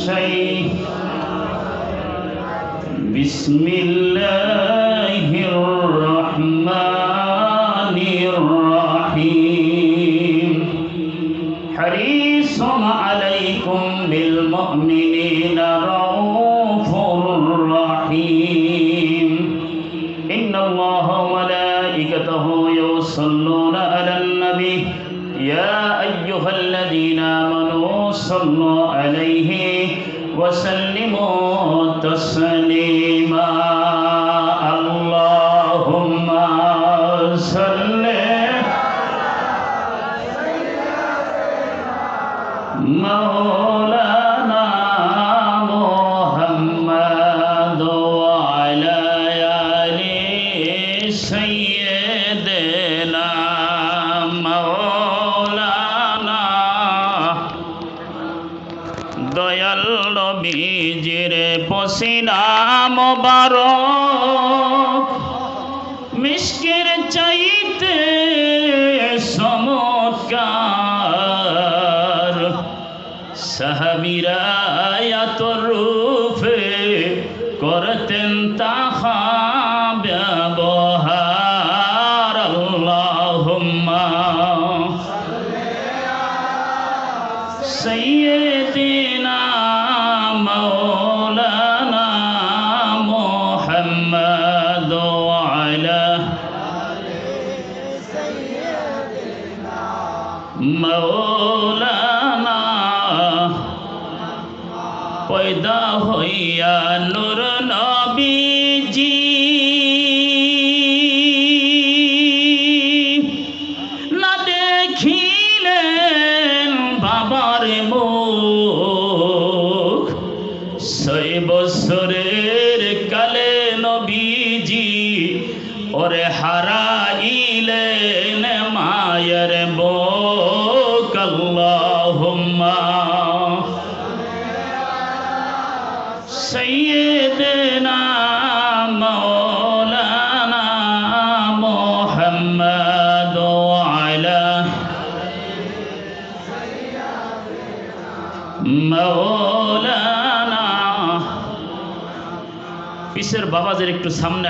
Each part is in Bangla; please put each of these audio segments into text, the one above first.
الشيء بسم الله দয়াল নবীজির পসিনা মোবারক। নূর নবীজি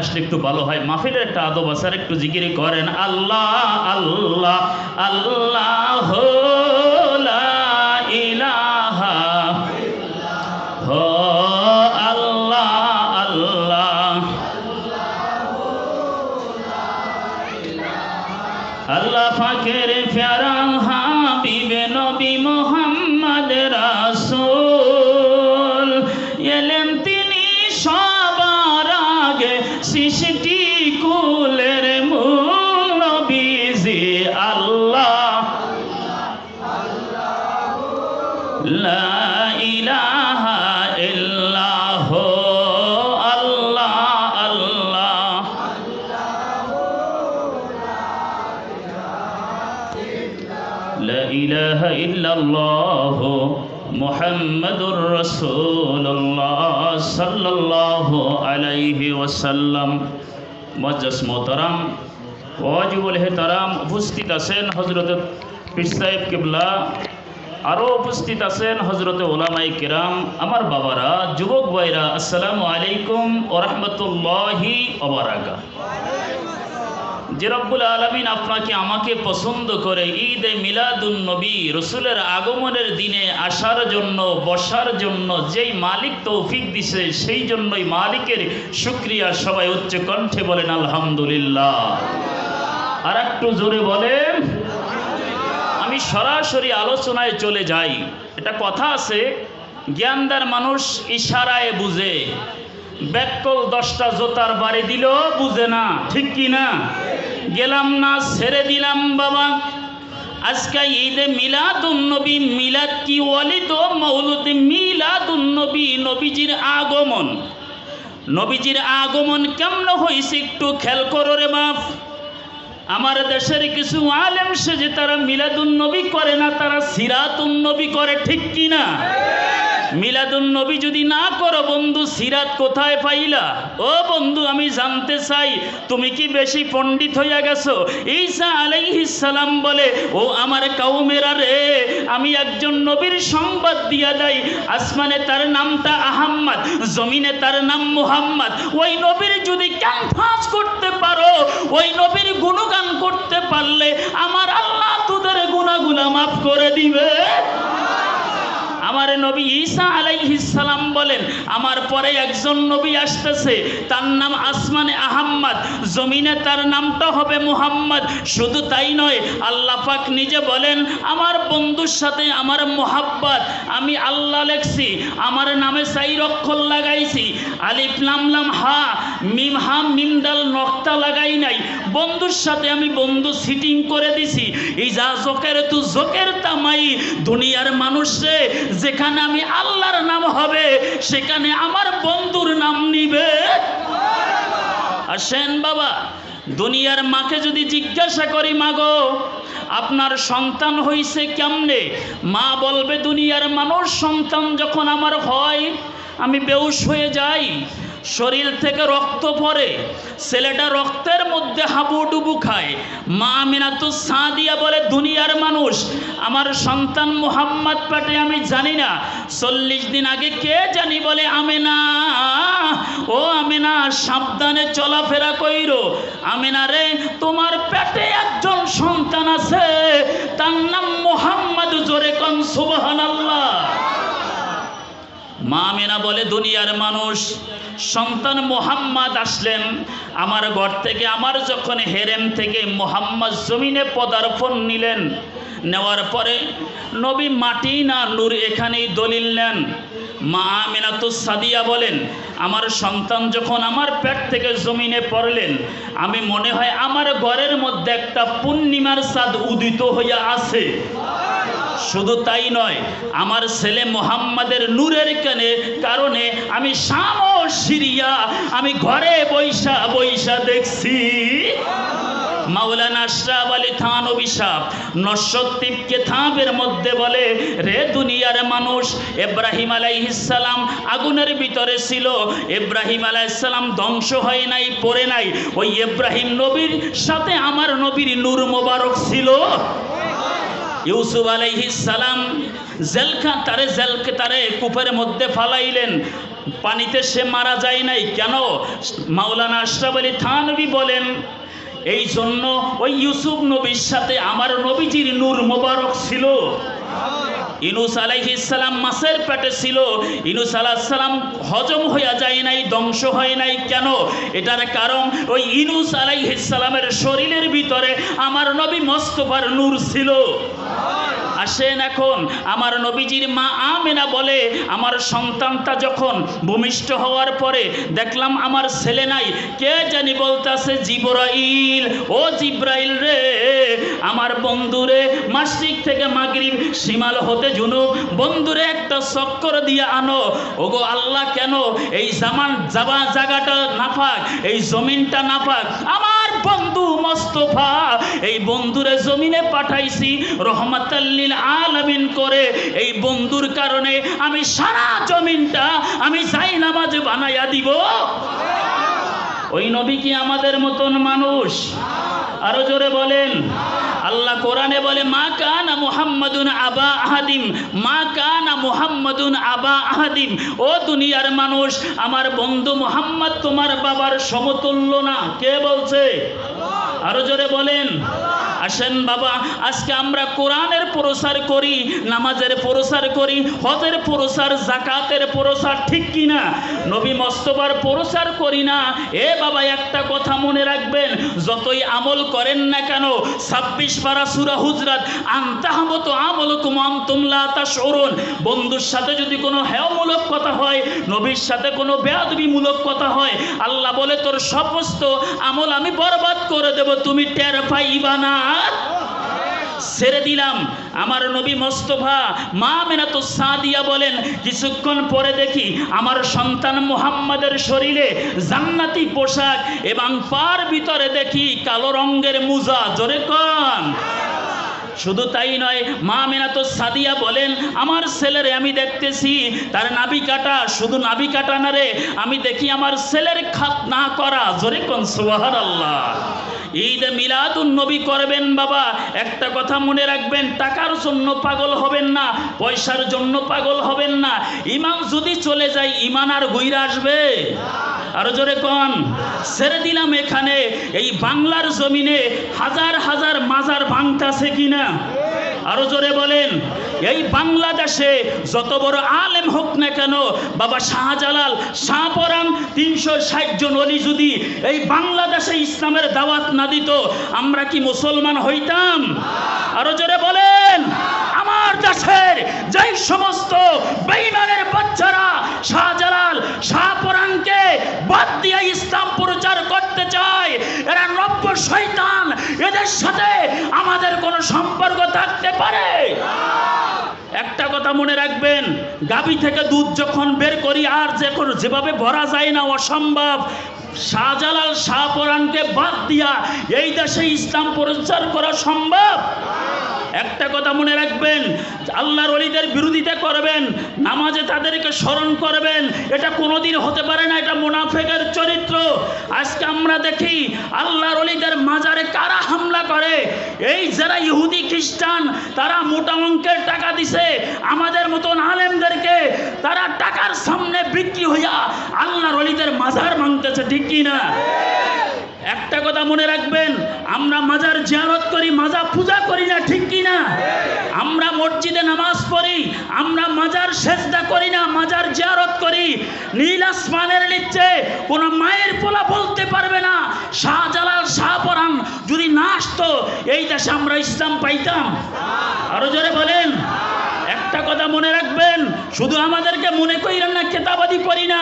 আসলে একটু ভালো হয়। মাহফিলের একটা আদব আছে, আর একটু জিকিরি করেন, আল্লাহ আল্লাহ আল্লাহ। ওয়াসাল্লাম মজাস মোহতারাম, ওয়াজিবুল হেতারাম উপস্থিত আছেন হজরত পীর সাহেব কিবলা আরও উপস্থিত আছেন হজরত ওলামাই কিরাম, আমার বাবারা, যুবক ভাইরা, আসসালামু আলাইকুম ওরহমতুল্লাহি ওবরাকা যে রব্বুল আলমিন আপনাকে আমাকে পছন্দ করে ঈদ এ মিলাদুন নবী, রসুলের আগমনের দিনে আসার জন্য, বসার জন্য, যেই মালিক তৌফিক দিছে, সেই জন্যই মালিকের শুক্রিয়া সবাই উচ্চ কণ্ঠে বলেন, আলহামদুলিল্লাহ। আর একটু জোরে বলেন, আমি সরাসরি আলোচনায় চলে যাই। এটা কথা আছে, জ্ঞানদার মানুষ ইশারায় বুঝে ব্যাকল দশটা জোতার বাড়ি দিল বুঝে না, ঠিক কি না গেলাম না, ছেড়ে দিলাম বাবা। আজকে ঈদে মিলাদুন্নবী, মিলাদ কি ওয়ালিদ মৌলুদ মিলাদুন্নবী, নবীজির আগমন। নবীজির আগমন কেমন হয়েছে একটু খেয়াল করো রে বাপ। আমার দেশের কিছু আলেম সে যে তারা মিলাদুন নবী করে না, তারা সিরাতুন নবী করে, ঠিক কি না? মিলাদুন নবী যদি না করো, বন্ধু, সিরাত কোথায় পাইলা? ও বন্ধু, আমি জানতে চাই, তুমি কি বেশি পণ্ডিত হইয়া গেছো? ঈসা সালাম বলে, ও আমার কাউমেরা রে, আমি একজন নবীর সংবাদ দিয়া দেই। আসমানে তার নামটা আহাম্মদ, জমিনে তার নাম মুহাম্মদ। ওই নবীর যদি ক্যানভাস করতে পারো, ওই নবীর গুণগান করতে পারলে আমার আল্লাহ তোদের গুণাগুলা মাফ করে দিবে। আমার নবী ঈসা সালাম বলেন, আমার পরে একজন নবী আসতেছে, তার নাম আসমানে আহাম্মদ, জমিনে তার নামটা হবে মুহাম্মদ। শুধু তাই নয়, আল্লাহ পাক নিজে বলেন, আমার বন্ধুর সাথে আমার মোহাব্বত, আমি আল্লাহ লেখছি, আমার নামে সাই অক্ষর লাগাইছি। আলিফ লাম লাম হা, মিম হা, মিম ডাল নক্তা লাগাই নাই। বন্ধুর সাথে আমি বন্ধু সিটিং করে দিছি। এই যা জোকের তু জোকের তামাই, দুনিয়ার মানুষে যেখানে আমি আল্লাহর নাম হবে, সেখানে আমার বন্ধুর নাম নিবে। আসেন বাবা, দুনিয়ার মাকে যদি জিজ্ঞাসা করি, মাগো, আপনার সন্তান হইছে কেমনে? মা বলবে, দুনিয়ার মানুষ সন্তান যখন আমার হয়, আমি বেউস হয়ে যাই। শরীর থেকে রক্ত পড়ে। ছেলেটা রক্তের মধ্যে হাবুডুবু খায়। মা মিনাতু সাদিয়া বলে, দুনিয়ার মানুষ, আমার সন্তান মোহাম্মদ পাটে আমি জানি না। চল্লিশ দিন আগে কে জানি বলে, আমেনা, ও আমেনা, সাবধানে চলাফেরা কইরো। আমেনা রে, তোমার পেটে একজন সন্তান আছে। তার নাম মোহাম্মদ, জোরে কন সুবহানাল্লাহ। মা মেনা বলে, দুনিয়ার মানুষ, সন্তান মোহাম্মদ আসলেন। আমার ঘর থেকে আমার যখন হেরেম থেকে মোহাম্মদ জমিনে পদার্পণ নিলেন, নেওয়ার পরে নবী মাটি না নূর এখানেই দলিল নেন। মা আমেনা তো সাদিয়া বলেন, আমার সন্তান যখন আমার পেট থেকে জমিনে পড়লেন, আমি মনে হয় আমার ঘরের মধ্যে একটা পূর্ণিমার চাঁদ উদিত হইয়া আছে। শুধু তাই নয়, আমার ছেলে মোহাম্মদের নূরের কানে, কারণে আমি শাম সিরিয়া, আমি ঘরে বৈশা বৈশা দেখছি। মাওলানা আশরাফ আলী থান অভিশাপ নশ্বদ্বীপকে থামের মধ্যে বলে, রে দুনিয়ার মানুষ এব্রাহিম আলাইহিসালাম আগুনের ভিতরে ছিল। এব্রাহিম আলাইসালাম ধ্বংস হয় নাই, পড়ে নাই। ওই এব্রাহিম নবীর সাথে আমার নবীর নূর মোবারক ছিল। ইউসুফ আলাইহিস সালাম জেলখা তারে জেলকে তারে কূপের মধ্যে ফালাইলেন। পানিতে সে মারা যায় নাই। কেন? মাওলানা আশরাফ আলী থানবি বলেন এই জন্য ওই ইউসুফ নবীর সাথে আমার নবীজির নূর মোবারক ছিল। ইনুস আলাইহিসালাম মাসের পেটে ছিল। ইনুস আলাহিসাল্লাম হজম হইয়া যায় নাই, ধ্বংস হয় নাই। কেন? এটার কারণ ওই ইনুস আলাইহিসালামের শরীরের ভিতরে আমার নবী মস্তফার নূর ছিল। আসেন এখন। আমার নবীজির মা আমেনা বলে, আমার সন্তানটা যখন ভূমিষ্ঠ হওয়ার পরে দেখলাম আমার ছেলে নাই, কে জানি বলতাছে, জিবরাইল, ও জিব্রাইল রে, আমার বন্ধুরে মাসিক থেকে মাগরিব সীমাল হতে জুনু বন্ধুরে একটা চক্কর দিয়ে আনো। ওগো আল্লাহ কেন এই জামান জাবা জায়গাটা নাফাক এই জমিনটা নাফাক আমার বন্ধু মোস্তফা, এই বন্ধুরে জমিনে পাঠাইছি রহমাতাল্লিল আলামিন করে। এই বন্ধুর কারণে আমি সারা জমিনটা, আমি যাই নামাজ বানাইয়া দিব। ওই নবী কি আমাদের মতন মানুষ? আরও জোরে বলেন। আল্লাহ কোরআনে বলে, মা কানা মুহাম্মাদুন আবা আহাদিম, মা কানা মুহাম্মাদুন আবা আহাদিম। ও দুনিয়ার মানুষ, আমার বন্ধু মোহাম্মদ তোমার বাবার সমতুল্য না। কে বলছে? আরও জোরে বলেন। আসেন বাবা, আজকে আমরা কোরআনের প্রসার করি, নামাজের প্রসার করি, হজের প্রসার জাকাতের প্রসার, ঠিক কি না নবী মস্তবার প্রসার করি না। এ বাবা, একটা কথা মনে রাখবেন, যতই আমল করেন না কেন, ছাব্বিশ পারা সুরা হুজরাত, আন্তাহমত আমল কুমাম তুমলা তা সরুন বন্ধুর সাথে যদি কোনো হেয়মূলক কথা হয়, নবীর সাথে কোনো বেয়াদবিমূলক কথা হয়, আল্লাহ বলে, তোর সমস্ত আমল আমি বরবাদ করে দেব, তুমি টের পাইবা না। ছেড়ে দিলাম। আমার নবী মোস্তফা মা মেনাতো সাদিয়া বলেন, কিছুক্ষণ পরে দেখি আমার সন্তান মুহাম্মাদের শরীরে জান্নাতি পোশাক এবং পার ভিতরে দেখি কালো রঙের মুজা। জোরে কন। শুধু তাই নয়, মা মেনাতো সাদিয়া বলেন, আমার ছেলের আমি দেখতেছি, তার নাবি কাটা, শুধু নাবি কাটা না রে, আমি দেখি আমার ছেলের খাত না করা। জোরে কোন সুবাহার আল্লাহ ঈদ মিলাদুন নবী করবেন বাবা। একটা কথা মনে রাখবেন, টাকার জন্য পাগল হবেন না, পয়সার জন্য পাগল হবেন না। ইমাম যদি চলে যায় ইমান আর গুইরা আসবে। আরও জোরে কন। ছেড়ে দিলাম এখানে, এই বাংলার জমিনে হাজার হাজার মাজার ভাঙতাছে কিনা? আরও জোরে বলেন, এই বাংলাদেশে যত বড় আলেম হোক না কেন, বাবা শাহজালাল শাহপরাম তিনশো ষাট জন অলি যদি এই বাংলাদেশে ইসলামের দাওয়াত না দিত, আমরা কি মুসলমান হইতাম? আরও জোরে বলেন। আমার দেশের যেই সমস্ত বেইমানের বাচ্চারা শাহজালাল শাহপরানকে বাদ দিয়ে ইসলাম প্রচার করতে চায়, এরা নব্য শৈতান এদের সাথে আমাদের কোনো সম্পর্ক থাকতে পারে? একটা কথা মনে রাখবেন, গাবি থেকে দুধ যখন বের করি আর যে কোনো যেভাবে ভরা যায় না, অসম্ভব। শাহজালাল শাহপরানকে বাদ দিয়া এই দেশে ইসলাম প্রচার করা সম্ভব? একটা কথা মনে রাখবেন, আল্লাহর অলিদের বিরোধিতা করবেন, নামাজে তাদেরকে স্মরণ করবেন, এটা কোনোদিন হতে পারে না, এটা মুনাফেকের চরিত্র। আজকে আমরা দেখি আল্লাহর অলিদের মাজারে কারা হামলা করে? এই যারা ইহুদি খ্রিস্টান, তারা মোটা অঙ্কের টাকা দিছে, আমাদের মতন আলেমদেরকে তারা টাকার সামনে বিক্রি হইয়া আল্লাহর অলিদের মাজার ভাঙতেছে, ঠিক কি না একটা কথা মনে রাখবেন, আমরা মাজার জিয়ারত করি, মাজা পূজা করি না, ঠিক কি না? আমরা মসজিদে নামাজ পড়ি, আমরা মাজার সেজদা করি না, মাজার জিয়ারত করি। নীল আসমানের নিচে কোনো মায়ের পোলা বলতে পারবে না, শাহজালাল শাহপরান যদি না আসতো, এই দেশে আমরা ইসলাম পাইতাম। আরও জোরে বলেন। একটা কথা মনে রাখবেন, শুধু আমাদেরকে মনে করিলেন না, কেতাবাদি পড়ি না।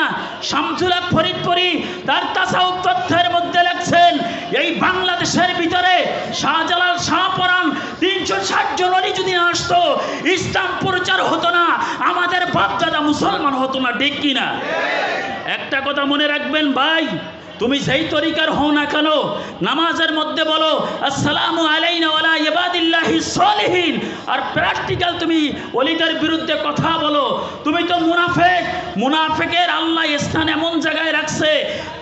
শামসুল ফরিদ পড়ি তার তাসাউফ তথ্যের লেখছেন এই বাংলাদেশের ভিতরে শাহজালাল শাহপরাণ তিনশো ষাট জনেরই যদি না আসতো ইসলাম প্রচার হতো না আমাদের বাপদাদা মুসলমান হতো না ঠিক কিনা? একটা কথা মনে রাখবেন ভাই তুমি যেই তরিকার হও না কেন, নামাজের মধ্যে বলো, আসসালামু আলাইনা ওয়ালা ইবাদিল্লাহি সলিহিন। আর প্র্যাকটিক্যাল তুমি অলিদের বিরুদ্ধে কথা বলো। তুমি তো মুনাফেক, মুনাফেকের আল্লাহ স্থান এমন জায়গায় রাখছে,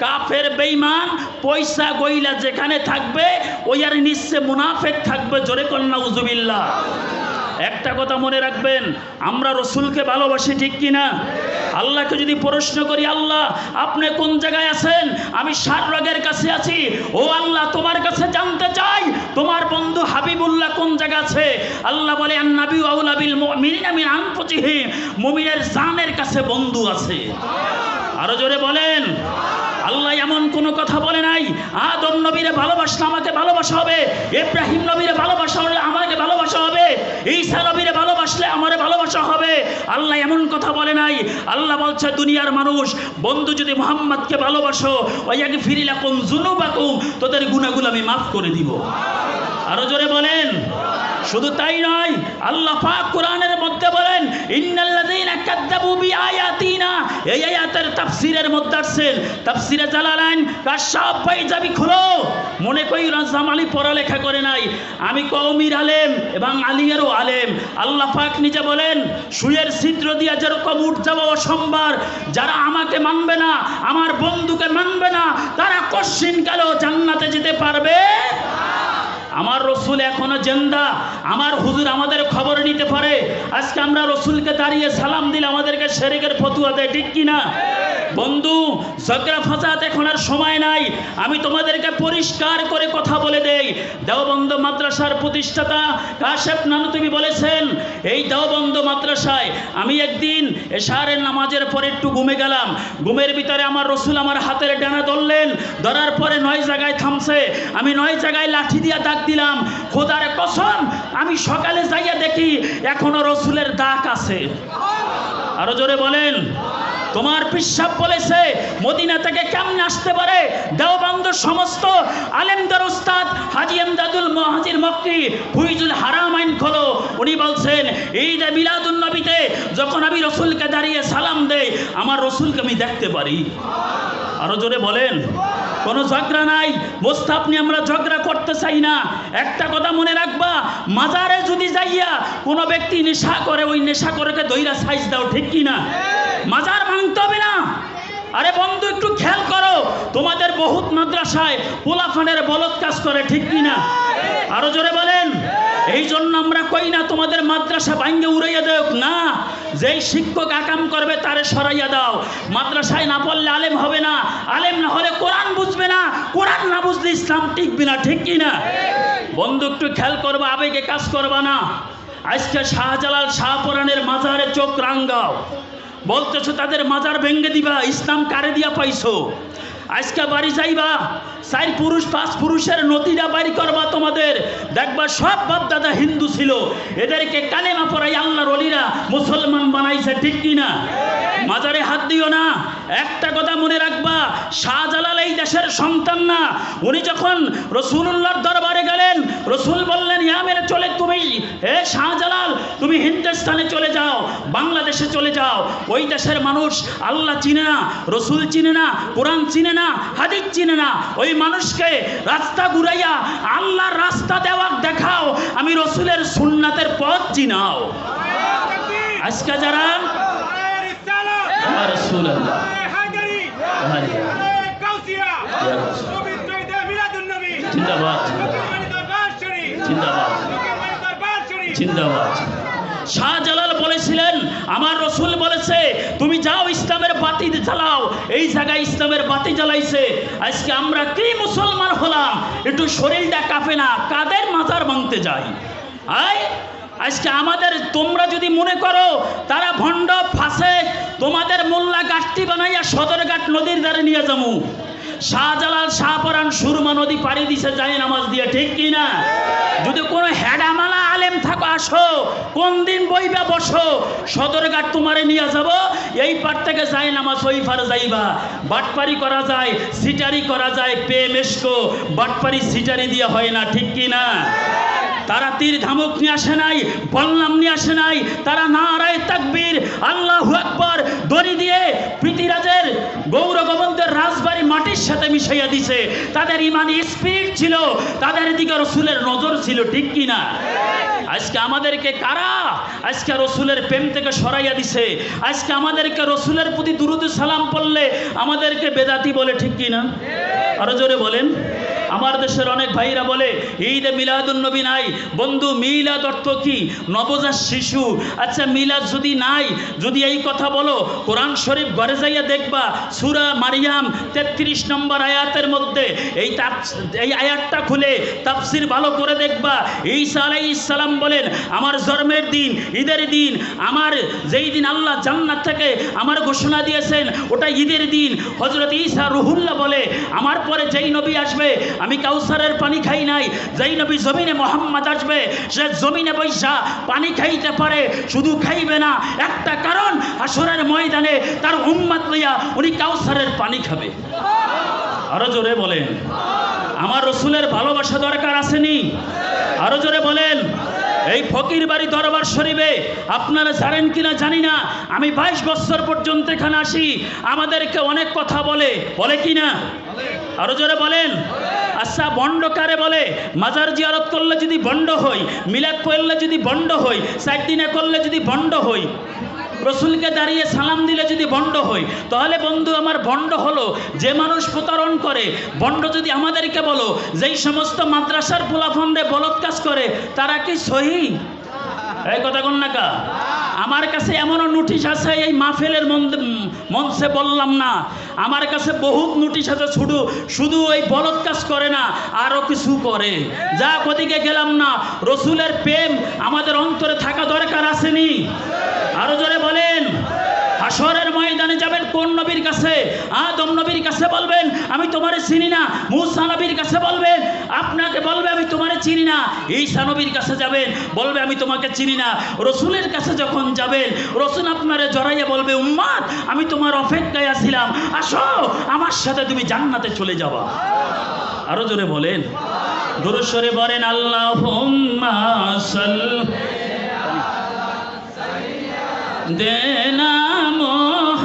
কাফের, বেঈমান, পয়সা গইলা যেখানে থাকবে, ওই আর নিশ্চয় মুনাফেক থাকবে, জোরে কন্যা উজুবিল্লাহ একটা কথা মনে রাখবেন, আমরা রসুলকে ভালোবাসি ঠিক কিনা? আল্লাহকে যদি প্রশ্ন করি, আল্লাহ, আপনি কোন জায়গায় আছেন? আমি সার রোগের কাছে আছি। ও আল্লাহ, তোমার কাছে জানতে চাই, তোমার বন্ধু হাবিবুল্লাহ কোন জায়গা আছে? আল্লাহ বলে, আন্নাবি আমি জানের কাছে বন্ধু আছে। আরও জোরে বলেন। আল্লাহ এমন কোনো কথা বলে নাই। আদম নবীরে ভালোবাসলে আমাকে ভালোবাসা হবে, ইব্রাহিম নবীরে ভালোবাসা হলে আমাকে ভালোবাসা হবে, ঈসা নবীরে ভালোবাসলে আমারে ভালোবাসা হবে। আল্লাহ এমন কথা বলে নাই। আল্লাহ বলছে, দুনিয়ার মানুষ, বন্ধু যদি মোহাম্মদকে ভালোবাসো আগে ফিরিলাকুম জুনুবাকুম তোদের গুণাগুলো আমি মাফ করে দিব। আরও জোরে বলেন। শুধু তাই নয়, আল্লাহ পাক কোরআনের মধ্যে বলেন, ইন্নাল্লাযীনা কাযযাবু বিআয়াতিনা এই আয়াতের তাফসীরের মধ্যে আসছেন তাফসীরে জালালাইন কাশাব পাইজাবি খুলো মনে করি জামালি পড়ালেখা করে নাই, আমি কওমির আলেম এবং আলিয়ারও আলেম, আল্লাহ পাক নিজে বলেন, সুয়ের ছিদ্র দিয়া যেরকম উঠ যাওয়া অসম্ভার, যারা আমাকে মানবে না, আমার বন্ধুকে মানবে না, তারা কশ্চিন কালেও জান্নাতে যেতে পারবে আমার রসুল এখনও জেন্দা। আমার হুজুর আমাদের খবর নিতে পারে। আজকে আমরা রসুলকে দাঁড়িয়ে সালাম দিলে আমাদেরকে শেরেকের ফতুয়া দেয়, ঠিক কিনা? বন্ধু, ঝগড়া ফাঁসাত এখন আর সময় নাই। আমি তোমাদেরকে পরিষ্কার করে কথা বলে দেই। দেওবন্দ মাদ্রাসার প্রতিষ্ঠাতা কাশেফ নানু তুমি বলেছেন, এই দেওবন্দ মাদ্রাসায় আমি একদিন এশারের নামাজের পরে একটু ঘুমে গেলাম। ঘুমের ভিতরে আমার রসুল আমার হাতের ডানা ধরলেন। ধরার পরে নয় জায়গায় থামছে। আমি নয় জায়গায় লাঠি দিয়া দাগ দিলাম, খোদার কসম, আমি সকালে যাইয়া দেখি এখনও রসুলের দাগ আছে। আরও জোরে বলেন। তোমার পিসাব বলেছে, মদিনা থেকে কেমন আসতে পারে? দেওবন্দ সমস্ত আলেমদার উস্তাদ হাজি আমদাদুল মহাজির মক্কি হুইজুল হারাম আইন খোলো। উনি বলছেন, ঈদ মিলাদুল নবীতে যখন আমি রসুলকে দাঁড়িয়ে সালাম দেই, আমার রসুলকে আমি দেখতে পারি। আরও জোরে বলেন, কোনো ঝগড়া নাই, মোস্তাফ নিয়ে আমরা ঝগড়া করতে চাই না। একটা কথা মনে রাখবা, মাজারে যদি যাইয়া কোনো ব্যক্তি নেশা করে, ওই নেশা করেকে দইরা সাইজ দাও, ঠিক কি না? মাজার ভাঙতে হবে না। আরে বন্ধু, একটু খেয়াল করো, তোমাদের বহুত মাদ্রাসায় পোলাফানের বলদ কাজ করে, ঠিক কি না? আরও জোরে বলেন। এই জন্য আমরা কই না, তোমাদের মাদ্রাসা ভাঙ্গে উড়াইয়া দেও না, যেই শিক্ষক আকাম করবে, তারে সরাইয়া দাও। মাদ্রাসায় না পড়লে আলেম হবে না। আলেম না হলে কোরআন বুঝবে না। কোরআন না বুঝলে ইসলাম টিকবে না, ঠিক কি না? বন্ধু, একটু খেয়াল করবা, আবেগে কাজ করবা না। আজকে শাহজালাল শাহপুরাণের মাজারে চোখ রাঙ্গাও বলতেছো তাদের মাজার ভেঙ্গে দিবা, ইসলাম কারে দিয়া পাইছো? আজকে বাড়ি যাইবা, চার পুরুষ, পাঁচ পুরুষের নদীটা বাড়ি করবা তোমাদের। দেখবা সব বাপ দাদা হিন্দু ছিল। এদেরকে কালেমা পড়াই আল্লাহর অলিরা মুসলমান বানাইছে, ঠিক কি না মাজারে হাত দিও না। একটা কথা মনে রাখবা, শাহজালাল এই দেশের সন্তান না। উনি যখন রসুল্লাহর দরবারে গেলেন, রসুল বললেন, ইয়া মেরে চলে তুমি, হে শাহজালাল, তুমি হিন্দুস্তানে চলে যাও, বাংলাদেশে চলে যাও। ওই দেশের মানুষ আল্লাহ চিনে না, রসুল চিনে না, কোরআন চিনে না, হাদিস চিনে না। ওই মানুষকে রাস্তা ঘুরাইয়া আল্লাহর রাস্তা দেওয়া দেখাও, আমি রসুলের সুন্নাতের পথ চিনাও। আজকে যারা আমার রসুল আল্লাহ আরে, ইয়া রাসূল। জিন্দাবাদ। শাহজালাল বলেছিলেন, আমার রসুল বলেছে, তুমি যাও ইসলামের বাতি জ্বালাও। এই জায়গায় ইসলামের বাতি জ্বালাইছে। আজকে আমরা কি মুসলমান হলাম? একটু শরীরটা কাঁপে না, কাদের মাজার ভাঙতে যাই আয় আজকে আমাদের তোমরা যদি মনে করো তারা ভণ্ড ফাঁসে, তোমাদের মোল্লা গাছটি বানাইয়া সদরঘাট নদীর ধারে নিয়ে যাব। শাহজালাল শাহপরান সুরমা নদী পাড়ি দিছে যায় নামাজ দিয়ে, ঠিক কি না? যদি কোনো হেডামালা আলেম থাকো, আসো। কোন দিন বইবা, বসো। সদরঘাট তোমারে নিয়ে যাব। এই পার থেকে যায় নামাজ, ওই পারে যাইবা। বাটপারি করা যায়, সিটারি করা যায়, পে মেশকো। বাটপারি সিটারি দিয়ে হয় না, ঠিক কি না? তারা তীর ধামক নিয়ে আসে নাই বললাম নিয়ে আসে নাই, তারা নারায় তাকবীর, আল্লাহু আকবার, দড়ি দিয়ে পৃথিরাজের গৌর গোবিন্দের রাজবাড়ি মাটির সাথে মিশাইয়া দিছে। তাদের ইমানি স্পিরিট ছিল, তাদের দিকে রসুলের নজর ছিল, ঠিক কি না? আজকে আমাদেরকে কারা? আজকে রসুলের প্রেম থেকে সরাইয়া দিছে। আজকে আমাদেরকে রসুলের প্রতি দুরুদ সালাম পড়লে আমাদেরকে বেদাতি বলে, ঠিক কি না? আরও জোরে বলেন। আমার দেশের অনেক ভাইরা বলে, ঈদে মিলাদুন নবী নাই। বন্ধু, মিলাদ অর্থ কি? নবজাত শিশু। আচ্ছা মিলাদ যদি নাই, যদি এই কথা বলো, কোরআন শরীফ ঘরে যাইয়া দেখবা, সুরা মারিয়াম তেত্রিশ নম্বর আয়াতের মধ্যে এই এই আয়াতটা খুলে তাফসির ভালো করে দেখবা। ঈসা আলাইহিস সালাম বলেন, আমার জন্মের দিন, ঈদের দিন, আমার যেই দিন আল্লাহ জান্নাত থেকে আমার ঘোষণা দিয়েছেন, ওটা ঈদের দিন। হজরত ঈসা রুহুল্লাহ বলে, আমার পরে যেই নবী আসবে আমি কাউসারের পানি খাই নাই। যেই নবী জমিনে মোহাম্মদ আসবে, সে জমিনে বৈশা পানি খাইতে পারে, শুধু খাইবে না। একটা কারণ আসরের ময়দানে তার উম্মাত লইয়া উনি কাউসারের পানি খাবে। আরও জোরে বলেন। আমার রসুলের ভালোবাসা দরকার আসেনি। আরও জোরে বলেন। এই ফকির বাড়ি দরবার শরীফে আপনারা জানেন কিনা জানি না। আমি বাইশ বছর পর্যন্ত এখানে আসি। আমাদেরকে অনেক কথা বলে। বলে কি না আরও জোরে বলেন। আচ্ছা বন্ড কারে বলে? মাজার জিয়ারত করলে যদি বন্ড হই, মিলাদ করলে যদি বন্ড হই চার দিনে করলে যদি বন্ড হই, রসুলকে দাঁড়িয়ে সালাম দিলে যদি বন্ড হই, তাহলে বন্ধু আমার বন্ড হলো, যে মানুষ প্রতারণ করে, বন্ড যদি আমাদেরকে বলো, যেই সমস্ত মাদ্রাসার পোলাফন্ডে বলৎ কাজ করে, তারা কি সহি? এই কথা কন না কা? আমার কাছে এমনও নোটিশ আছে, এই মাহফিলের মঞ্চে বললাম না আমার কাছে বহুত নোটিশ আছে, শুধু শুধু ওই বলৎ কাজ করে না আরও কিছু করে। যা কদিকে গেলাম না, রসুলের প্রেম আমাদের অন্তরে থাকা দরকার আসেনি। আরও জোরে বলেন। হাসরের ময়দানে যাবেন কোন নবীর কাছে? আদম নবীর কাছে বলবেন, আমি তোমারে চিনি না। মুসা নবীর কাছে বলবেন, আপনাকে বলবে, আমি তোমারে চিনি না। ঈসা নবীর কাছে যাবেন, বলবে, আমি তোমাকে চিনি না। রসুলের কাছে যখন যাবেন, রসুল আপনারে জড়াইয়া বলবে, উম্মাদ, আমি তোমার অপেক্ষায় আছিলাম। আসো, আমার সাথে তুমি জান্নাতে চলে যাবা। আরও জোরে বলেন। দুরুস্বরে বলেন আল্লাহ দেনা মোহাম্মদ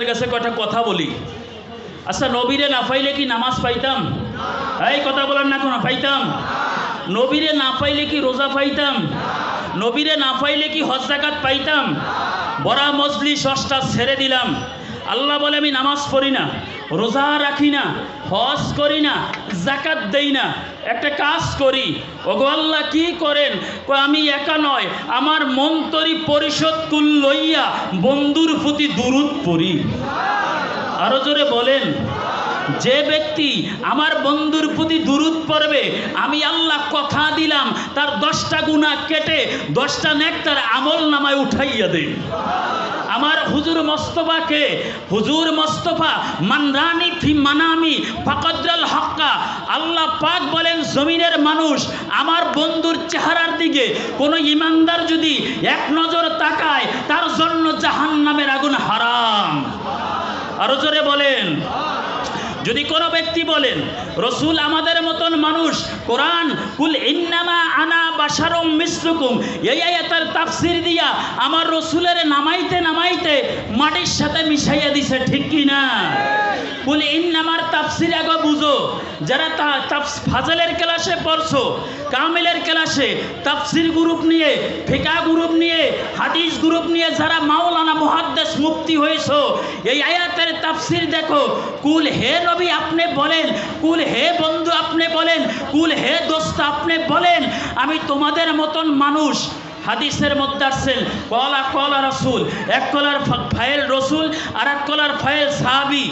আপনাদের কাছে কটা কথা বলি? আচ্ছা নবীরে না পাইলে কি নামাজ পাইতাম? এই কথা বলেন না কোনো পাইতাম? নবীরে না পাইলে কি রোজা পাইতাম? নবীরে না পাইলে কি হজ জাকাত পাইতাম? বড়া মজলি সষ্টা ছেড়ে দিলাম। আল্লাহ বলে, আমি নামাজ পড়ি না, রোজা রাখি না, হজ করি না, জাকাত দেই না। একটা কাজ করি। ওগো আল্লাহ কি করেন? আমি একা নয়, আমার মন্তরি পরিষদ কুল লইয়া বন্ধুর প্রতি দুরুদ পড়ি। আরও জোরে বলেন, যে ব্যক্তি আমার বন্ধুর প্রতি দুরুদ পড়বে, আমি আল্লাহ কথা দিলাম, তার দশটা গুণা কেটে, দশটা নেক তার আমল নামায় উঠাইয়া দেয় আমার হুজুর মস্তফাকে হুজুর মোস্তফা, মানরানি ফি মানামি, ফাকদ্রাল হক্কা। আল্লাহ পাক বলেন, জমিনের মানুষ আমার বন্ধুর চেহারার দিকে কোনো ইমানদার যদি এক নজর তাকায়, তার জন্য জাহান নামের আগুন হারাম। আরও জোরে বলেন। যদি কোনো ব্যক্তি বলেন, রসুল আমাদের মতন মানুষ, কোরআন, কুল ইন্নামা আনা বাসারম মিসলুকুম এই আয়াতের তাফসির দিয়া আমার রসুলের নামাইতে নামাইতে মাটির সাথে মিশাইয়া দিছে, ঠিক কি না? কুল ইন্নামার তাফসির আগে বুঝো, যারা তা তাফস, ফাজলের ক্লাসে পড়ছো, কামিলের ক্লাসে তাফসির গ্রুপ নিয়ে, ফিকা গ্রুপ নিয়ে, হাদিস গ্রুপ নিয়ে যারা মাওলানা মুহাদ্দেস মুক্তি হয়েছো, এই আয়াতের তাফসির দেখো, কুল হে নবী আপনি বলেন, কুল হে বন্ধু আপনি বলেন, কুল হে দোস্ত আপনি বলেন, আমি তোমাদের মতন মানুষ। হাদিসের মধ্যে আসছেন কলা কলা রসুল, এক কলার ফাইল রসুল আর এক কলার ফাইল সাহাবি।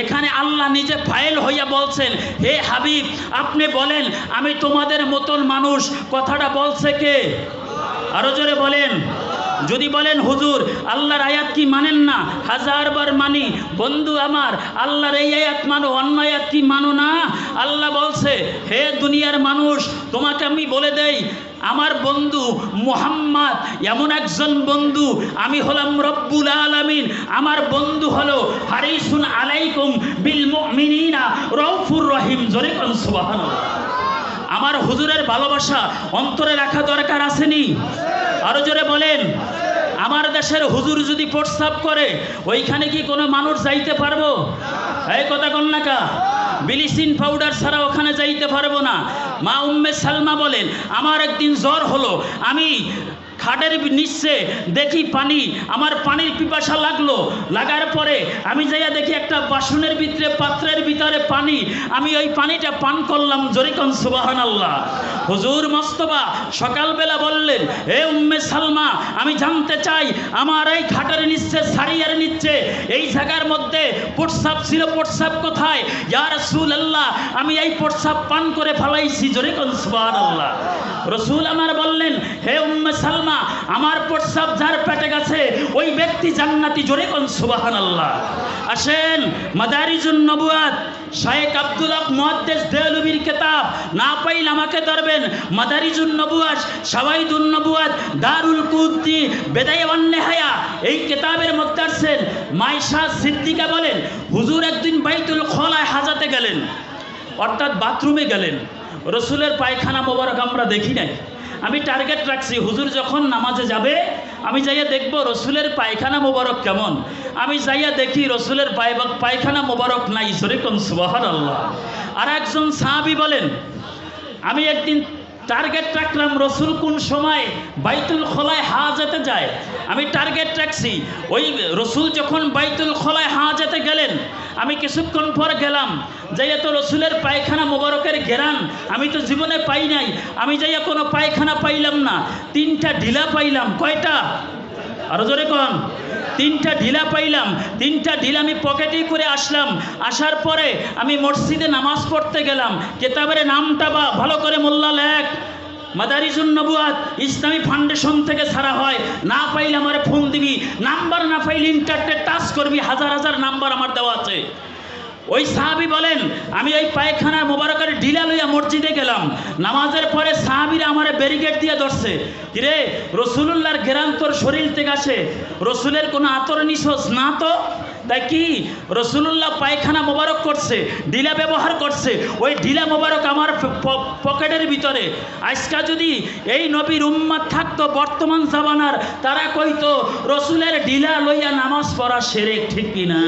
এখানে আল্লাহ নিজে ফাইল হইয়া বলছেন, হে হাবিব, আপনি বলেন, আমি তোমাদের মতন মানুষ। কথাটা বলছে কে? আরও জোরে বলেন। যদি বলেন, হুজুর, আল্লাহর আয়াত কি মানেন না? হাজারবার মানি, বন্ধু আমার, আল্লাহর এই আয়াত মানো, অন্য আয়াত কি মানো না? আল্লাহ বলছে, হে দুনিয়ার মানুষ, তোমাকে আমি বলে দেই, আমার বন্ধু মুহাম্মদ, এমন একজন বন্ধু, আমি হলাম রব্বুল আলামিন, আমার বন্ধু হলো হারিসুন আলাইকুম বিল মুমিনিনা রউফুর রহিম, জোরে কোন সুবহানাল্লাহ। আমার হুজুরের ভালোবাসা অন্তরে রাখা দরকার আসেনি আরও জোরে বলেন। আমার দেশের হুজুর যদি প্রস্তাব করে, ওইখানে কি কোনো মানুষ যাইতে পারব? এই কথা কন্যাকা বিলিসিন পাউডার ছাড়া ওখানে যাইতে পারব না। মা উম্মে সালমা বলেন, আমার একদিন জ্বর হলো। আমি খাটের নিচে দেখি পানি, আমার পানির পিপাসা লাগল। লাগার পরে আমি যাইয়া দেখি একটা বাসনের ভিতরে, পাত্রের ভিতরে পানি। আমি ওই পানিটা পান করলাম জরিকন সুবাহান আল্লাহ হুজুর মস্তবা সকালবেলা বললেন, এ উম্মে সালমা, আমি জানতে চাই, আমার এই খাটের নিচে, সারিয়ার নিচ্ছে এই জায়গার মধ্যে প্রস্রাব ছিল, প্রস্রাব কোথায়? ইয়া সুল আল্লাহ আমি এই প্রস্রাব পান করে ফেলাইছি জরিকন সুবাহান আল্লাহ রসুল আমার বললেন, হে উম্মে সালমা, আমার প্রস্রাব যার পেটে গেছে, ওই ব্যক্তি জান্নাতি জোরে কোন সুবাহান আল্লাহ আসেন, মাদারিজুন নবুয়াত শায়েক আব্দুল হক মুহাদ্দিস দেহলবির কিতাব, না পাইল আমাকে ধরবেন। মাদারিজুন নবুয়াত, শাওয়াইদুন নবুয়াত, দারুল কুদ্দি, বেদায়ে নেহায়া, এই কিতাবের মধ্যে আসছেন। মাইশা সিদ্দিকা বলেন, হুজুর একদিন বাইতুল খলায় হাজাতে গেলেন, অর্থাৎ বাথরুমে গেলেন। রসুলের পায়খানা মোবারক আমরা দেখি নাই। আমি টার্গেট রাখছি, হুজুর যখন নামাজে যাবে, আমি যাইয়া দেখব রসুলের পায়খানা মোবারক কেমন। আমি যাইয়া দেখি রসুলের পায় পায়খানা মোবারক নাই সরিকন সুবাহার আল্লাহ আর একজন সাহাবি বলেন, আমি একদিন টার্গেট রাখলাম রসুল কোন সময়? বাইতুল খোলায় হা যেতে যায়। আমি টার্গেট রাখছি। ওই রসুল যখন বাইতুল খোলায় হা যেতে গেলেন, আমি কিছুক্ষণ পর গেলাম। যাইয়া তো রসুলের পায়খানা মোবারকের ঘেরান, আমি তো জীবনে পাই নাই। আমি যাইয়া কোনো পায়খানা পাইলাম না। তিনটা ঢিলা পাইলাম। কয়টা? আরও জোরে কন। তিনটা ঢিলা পাইলাম, তিনটা ঢিলা আমি পকেটেই করে আসলাম। আসার পরে আমি মসজিদে নামাজ পড়তে গেলাম। কেতাবের নামটা বা ভালো করে মোল্লা লেখ। মাদারিজুন নবুয়াত, ইসলামী ফাউন্ডেশন থেকে ছাড়া হয়। না পাইলে আমার ফোন দিবি। নাম্বার না পাইলে ইন্টারনেট টাচ করবি। হাজার হাজার নাম্বার আমার দেওয়া আছে। ওই সাহাবি বলেন, আমি ওই পায়খানা মোবারকের ঢিলা লইয়া মসজিদে গেলাম। নামাজের পরে সাহাবিরা আমার ব্যারিকেড দিয়ে ধরছে। কিরে, রসুলুল্লাহর তোর শরীর থেকে আসে? রসুলের কোনো আতর নিছোস না তো? তাই কি? রসুলুল্লাহ পায়খানা মোবারক করছে ডিলা ব্যবহার করছে। ওই ডিলা মোবারক আমার পকেটের ভিতরে। আজকা যদি এই নবীর উম্মাদ থাকতো, বর্তমান জামানার, তারা কইতো, রসুলের ডিলা লইয়া নামাজ পড়া সেরে ঠিক কিনা?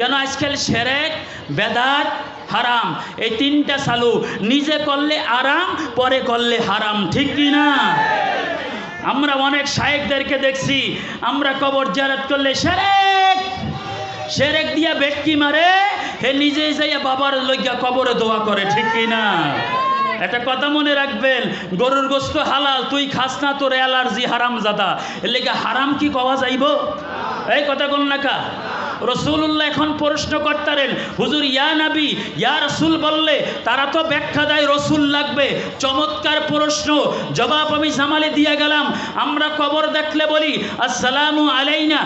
কেন আজকাল সেরেক, বেদাত, হারাম? এই তিনটা চালু। নিজে করলে আরাম, পরে করলে হারাম। ঠিক কি না? আমরা অনেক শায়েকদেরকে দেখছি, আমরা কবর জারাত করলে সেরেক। সেরেক দিয়া বেটকি মারে, হে নিজে যাইয়া বাবার লইয়া কবরে দোয়া করে। ঠিক কি না? একটা কথা মনে রাখবেন, গরুর গোস্ত হালাল, তুই খাস না, তোর অ্যালার্জি হারাম জাদা এর লেগে হারাম কি কওয়া যাইব? এই কথা কোন নাকা রসুল্লাহ এখন প্রশ্ন করতারেন, হুজুর, ইয়া নাবি, ইয়া রসুল বললে তারা তো ব্যাখ্যা দেয় রসুল লাগবে। চমৎকার প্রশ্ন, জবাব আমি জামালে দিয়ে গেলাম। আমরা কবর দেখলে বলি, আসসালামু আলাইনা,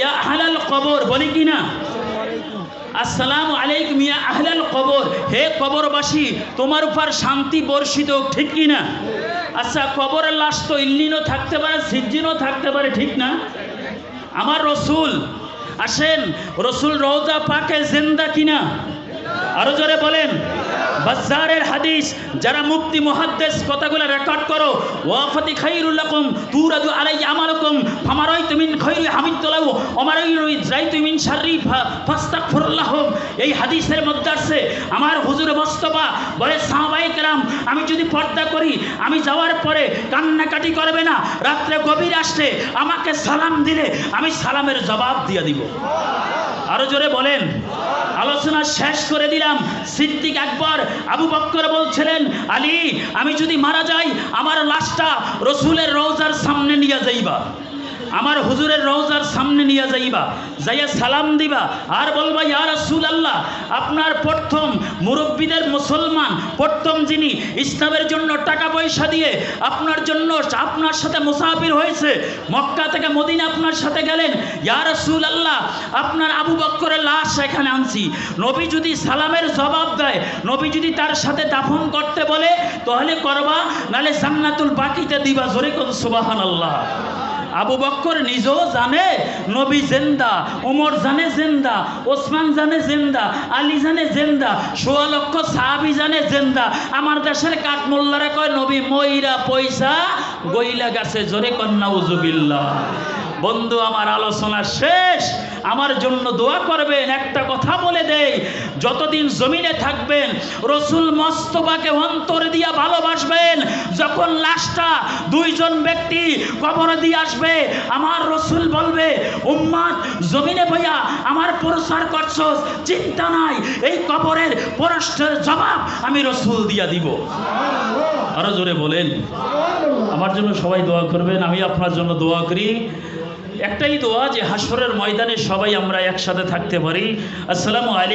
ইয়া হালাল কবর বলি কি না? আসসালামু আলাইকুম, ইয়া আহলাল কবর হে কবরবাসী, তোমার উপর শান্তি বর্ষিত ঠিক কি না? আচ্ছা কবরের লাশ তো ইল্লিনও থাকতে পারে, সিজ্জিনও থাকতে পারে ঠিক না? আমার রসুল আসেন রসুল রওজা পাকে জিন্দা কিনা? আরও জোরে বলেন। বাজারের হাদিস, যারা মুক্তি মুহাদ্দেস কথাগুলো রেকর্ড করো, ওয়াফাতি খাইরুল লাকুম, তুরাদু আলাই আমালুকুম ফামারাই তুমিন খাইরু হামিদুল্লাহ ওমারাই যাই তুমিন শাররি ফাস্তাগফিরুল্লাহ। এই হাদিসের মধ্যে আছে আমার হুজুরে মোস্তফা বলে, সাহাবায়ে কেরাম, আমি যদি পর্দা করি, আমি যাওয়ার পরে কান্নাকাটি করবে না, রাত্রে গভীর আসলে আমাকে সালাম দিলে, আমি সালামের জবাব দিয়ে দিব। আরও জোরে বলেন। আলোচনা শেষ করে দিলাম। সিদ্দিক একবার আবু বক্কর বলছিলেন, আলী, আমি যদি মারা যাই, আমার লাশটা রসুলের রোজার সামনে নিয়ে যাইবা। আমার হুজুরের রওজার সামনে নিয়ে যাইবা, যাইয়া সালাম দিবা, আর বলবা, ইয়া রাসূল আল্লাহ আপনার প্রথম মুরব্বীদের মুসলমান, প্রথম যিনি ইসলামের জন্য টাকা পয়সা দিয়ে আপনার জন্য আপনার সাথে মুসাফির হয়েছে, মক্কা থেকে মদিনা আপনার সাথে গেলেন, ইয়া রাসূল আল্লাহ আপনার আবু বক্করের লাশ এখানে আনছি। নবী যদি সালামের জবাব দেয়, নবী যদি তার সাথে দাফন করতে বলে, তাহলে করবা, নালে জান্নাতুল বাকিতে দিবা। জোরে কোন সুবহানাল্লাহ। আবু বক্কর নিজেও জানে, নবী জেন্দা, ওমর জানে জেন্দা, ওসমান জানে জেন্দা, আলী জানে জেন্দা সোয়া লক্ষ সাহাবি জানে জেন্দা। আমার দেশের কাঠমোল্লারা কয়, নবী ময়রা পয়সা গইলা গাছে, জোরে কন্যা উজুবিল্লা বন্ধু, আমার আলোচনা শেষ। আমার জন্য দোয়া করবেন, একটা কথা বলে দেই। যতদিন জমিনে থাকবেন, রসুল মস্তফাকে অন্তর দিয়া ভালোবাসবেন। যখন লাশটা দুইজন ব্যক্তি কবর দিয়ে আসবে, আমার রসুল বলবে, উম্মাদ, জমিনে ভাইয়া আমার প্রচার করছ চিন্তা নাই, এই কবরের প্রশ্নের জবাব আমি রসুল দিয়া দিব। আরও জোরে বলেন। আমার জন্য সবাই দোয়া করবেন, আমি আপনার জন্য দোয়া করি। একটাই দোয়া যে হাসরের ময়দানে সবাই আমরা একসাথে থাকতে পারি। আসসালামু আলাইকুম।